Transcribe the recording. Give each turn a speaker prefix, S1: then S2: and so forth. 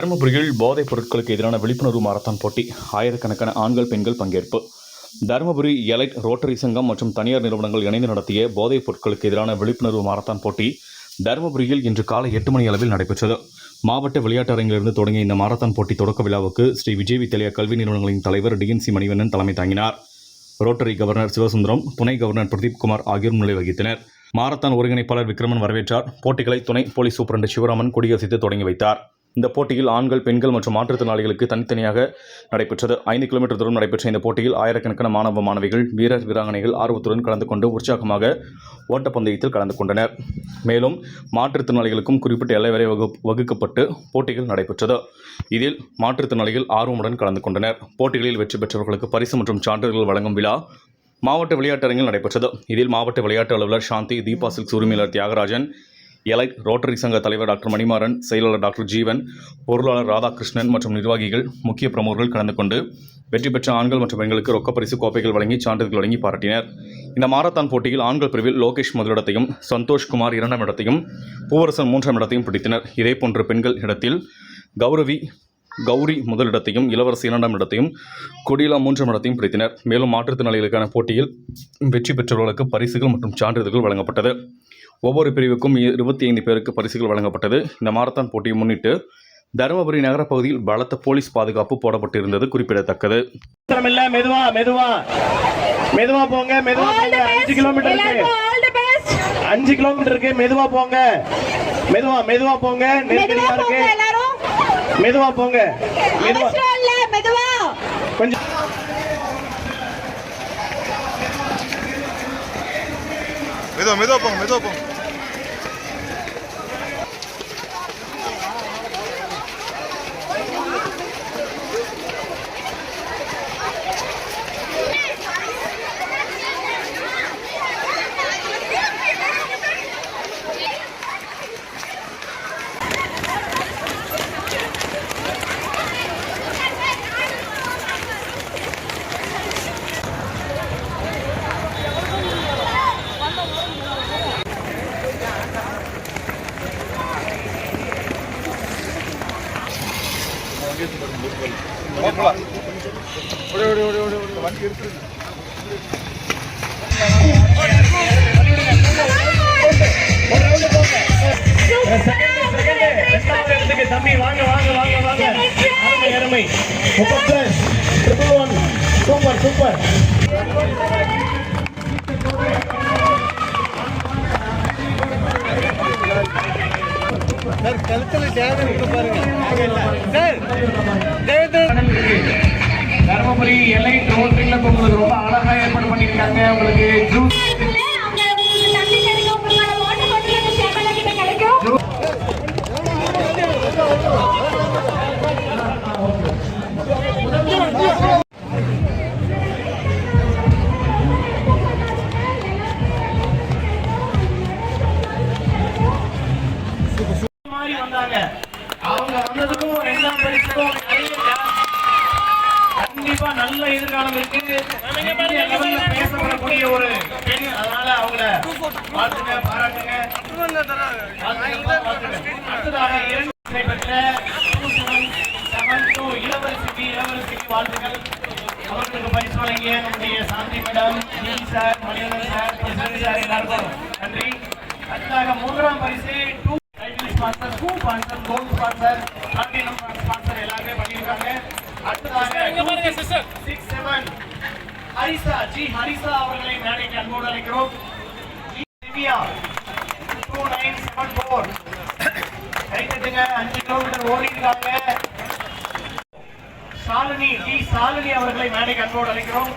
S1: தருமபுரியில் போதைப் பொருட்களுக்கு எதிரான விழிப்புணர்வு மாரத்தான் போட்டி. ஆயிரக்கணக்கான ஆண்கள் பெண்கள் பங்கேற்பு. தருமபுரி எலைட் ரோட்டரி சங்கம் மற்றும் தனியார் நிறுவனங்கள் இணைந்து நடத்திய போதைப் பொருட்களுக்கு எதிரான விழிப்புணர்வு மாரத்தான் போட்டி தருமபுரியில் இன்று காலை எட்டு மணி அளவில் நடைபெற்றது. மாவட்ட விளையாட்டு அரங்கிலிருந்து தொடங்கிய இந்த மாரத்தான் போட்டி தொடக்க விழாவுக்கு ஸ்ரீ விஜய் வித்யாலயா கல்வி நிறுவனங்களின் தலைவர் டிஎன்சி மணிவண்ணன் தலைமை தாங்கினார். ரோட்டரி கவர்னர் சிவசுந்தரம் துணை கவர்னர் பிரதீப் குமார் ஆகியோர் நிலை வகித்தனர். மாரத்தான் ஒருங்கிணைப்பாளர் விக்ரமன் வரவேற்றார். போட்டிகளை துணை போலீஸ் சூப்பரண்டு சிவராமன் கொடியசைத்து தொடங்கி வைத்தார். இந்த போட்டியில் ஆண்கள் பெண்கள் மற்றும் மாற்றுத்திறனாளிகளுக்கு தனித்தனியாக நடைபெற்றது. ஐந்து கிலோமீட்டர் தூரம் நடைபெற்ற இந்த போட்டியில் ஆயிரக்கணக்கான மாணவ மாணவிகள் வீரர் வீராங்கனைகள் ஆர்வத்துடன் கலந்து கொண்டு உற்சாகமாக ஓட்டப்பந்தயத்தில் கலந்து கொண்டனர். மேலும் மாற்றுத்திறனாளிகளுக்கும் குறிப்பிட்ட எல்லை வரை வகு வகுக்கப்பட்டு போட்டிகள் நடைபெற்றது. இதில் மாற்றுத்திறனாளிகள் ஆர்வமுடன் கலந்து கொண்டனர். போட்டிகளில் வெற்றி பெற்றவர்களுக்கு பரிசு மற்றும் சான்றிதழ்கள் வழங்கும் விழா மாவட்ட விளையாட்டரங்கில் நடைபெற்றது. இதில் மாவட்ட விளையாட்டு அலுவலர் சாந்தி தீபா சில்க்ஸ் உரிமையாளர் தியாகராஜன் எலைட் ரோட்டரி சங்க தலைவர் டாக்டர் மணிமாறன் செயலாளர் டாக்டர் ஜீவன் பொருளாளர் ராதாகிருஷ்ணன் மற்றும் நிர்வாகிகள் முக்கிய பிரமுகர்கள் கலந்து கொண்டு வெற்றி பெற்ற ஆண்கள் மற்றும் பெண்களுக்கு ரொக்கப்பரிசு கோப்பைகள் வழங்கி சான்றிதழ்கள் வழங்கி பாராட்டினர். இந்த மாரத்தான் போட்டியில் ஆண்கள் பிரிவில் லோகேஷ் முதலிடத்தையும் சந்தோஷ்குமார் இரண்டாம் இடத்தையும் பூவரசன் மூன்றாம் இடத்தையும் பிடித்தனர். இதேபோன்று பெண்கள் இடத்தில் கௌரவி கௌரி முதலிடத்தையும் இளவரசி இரண்டாம் இடத்தையும் கொடியிலா மூன்றாம் இடத்தையும் பிடித்தனர். மேலும் மாற்றுத்திறனாளிகளுக்கான போட்டியில் வெற்றி பெற்றவர்களுக்கு பரிசுகள் மற்றும் சான்றிதழ்கள் வழங்கப்பட்டது. ஒவ்வொரு பிரிவுக்கும் இருபத்தி ஐந்து பேருக்கு பரிசுகள் வழங்கப்பட்டது. இந்த மாரத்தான் போட்டியை முன்னிட்டு தருமபுரி நகரப் பகுதியில் பலத்த போலீஸ் பாதுகாப்பு போடப்பட்டிருந்தது குறிப்பிடத்தக்கது.
S2: மெதுவா மெதுவா. மெதுவா போங்க மெதுவா போங்க. அஞ்சு கிலோமீட்டர் இருக்கு.
S3: எல்லாருக்கும் all the best.
S2: அஞ்சு கிலோமீட்டர் இருக்கு. மெதுவா போங்க. மெதுவா மெதுவா போங்க. நெருக்கடியா இருக்கு. மெதுவா போங்க. மெதுவா. கொஞ்சம்.
S4: மெதுவா மெதுவா போங்க மெதுவா போங்க. போகலாம் ஓடி வண்டி எடுத்துருங்க
S2: தம்பி வாங்க வாங்க வாங்க வாங்க அருமை அருமை முப்பத்து triple one super super Dharmapuri எல்லை ரோட்டில் உங்களுக்கு ரொம்ப அழகா ஏற்பாடு பண்ணியிருக்காங்க. உங்களுக்கு ஜூஸ் கண்டிப்பா நல்ல எதிர்காலம் இருக்கு. பேசப்படக்கூடிய ஒரு பெண் அதனால அவங்கள வாழ்த்துங்க பாராட்டுங்க. அடுத்ததாக இரண்டு பெற்ற 2772 இளவரசிக்கு இளவரசிக்கு வாழ்த்துக்கள். அவர்களுக்கு பரிசு வழங்கிய நம்முடைய Shanti madam sir Manivannan sir sir எல்லாருக்கும் நன்றி. அடுத்ததாக மூன்றாம் பரிசு two title sponsor two sponsor gold sponsor platinum sponsor எல்லாருமே பண்ணியிருக்காங்க அடுத்ததாக சிக்ஸ் செவன் ஹரிசா ஜி ஹரிசா அவர்களை மேடைக்கு அன்போடு அழைக்கிறோம் ji Divya two nine seven four கைத்தட்டுங்க அஞ்சு கிலோமீட்டர் ஓடி இருக்காங்க சாலினி டி சாலினி அவர்களை மேடைக்கு அன்போடு அழைக்கிறோம்.